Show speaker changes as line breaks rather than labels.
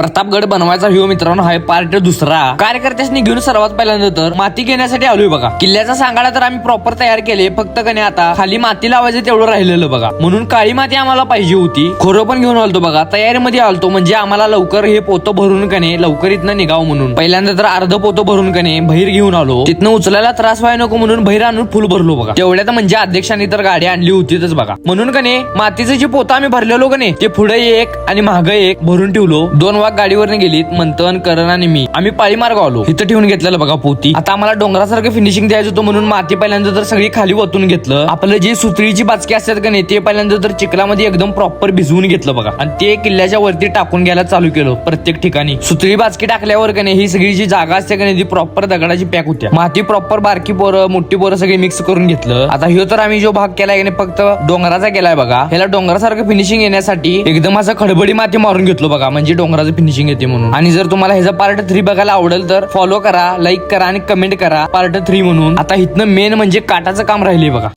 प्रतापगड बनवायचा व्ह्यू मित्रांनो हाय पार्ट दुसरा. कार्यकर्त्यांनी घेऊन सर्वात पहिल्यांदा तर माती घेण्यासाठी आलोय बघा. किल्ल्याचा सांगाडा तर आम्ही प्रॉपर तयार केले फक्त कने आता खाली माती लावायचं तेवढं राहिलेलं बघा. म्हणून काळी माती आम्हाला पाहिजे होती. खोरं पण घेऊन आलतो बघा तयारीमध्ये आलतो म्हणजे आम्हाला लवकर हे पोतं भरून कने लवकर इथनं निघाव म्हणून. पहिल्यांदा तर अर्ध पोतं भरून कने बहिर घेऊन आलो. तिथनं उचलायला त्रास व्हायला नको म्हणून बहिर आणून फुल भरलो बघा. तेवढ्यात म्हणजे अध्यक्षांनी तर गाडी आणली होतीच बघा. म्हणून कने मातीचं जे पोतं आम्ही भरलेलो कने ते पुढे एक आणि मागे एक भरून ठेवलो. दोन वाघ गाडीवरने गेलीत मंथन करण आणि मी. आम्ही पाळी मार्ग आलो. इथं ठेवून घेतलेलं बघा पोती. आता आम्हाला डोंगरासारखं फिनिशिंग द्यायचं होतं म्हणून माती पहिल्यांदा तर सगळी खाली वतून घेतलं. आपलं जे सुतळीची बाचकी असतात का नाही ते पहिल्यांदा तर चिखलामध्ये एकदम प्रॉपर भिजवून घेतलं बघा. आणि ते किल्ल्याच्या वरती टाकून घ्यायला चालू केलं प्रत्येक ठिकाणी. सुतळी बाचकी टाकल्यावर का नाही ही सगळी जी जागा असते का नाही ती प्रॉपर दगडाची पॅक होत्या. माती प्रॉपर बारकी पोरं मोठी पोरं सगळी मिक्स करून घेतलं. आता ह्यो तर आम्ही जो भाग केलाय का नाही फक्त डोंगराचा केलाय बघा. ह्याला डोंगरासारखं फिनिशिंग येण्यासाठी एकदम असं खडबडी माती मारून घेतलो बघा. म्हणजे डोंगराचं फिनिशिंग येते म्हणून. आणि जर तुम्हाला ह्याचा पार्ट थ्री बघायला आवडेल तर फॉलो करा लाईक करा आणि कमेंट करा पार्ट थ्री म्हणून. आता इथनं मेन म्हणजे काटाचं काम राहिले बघा.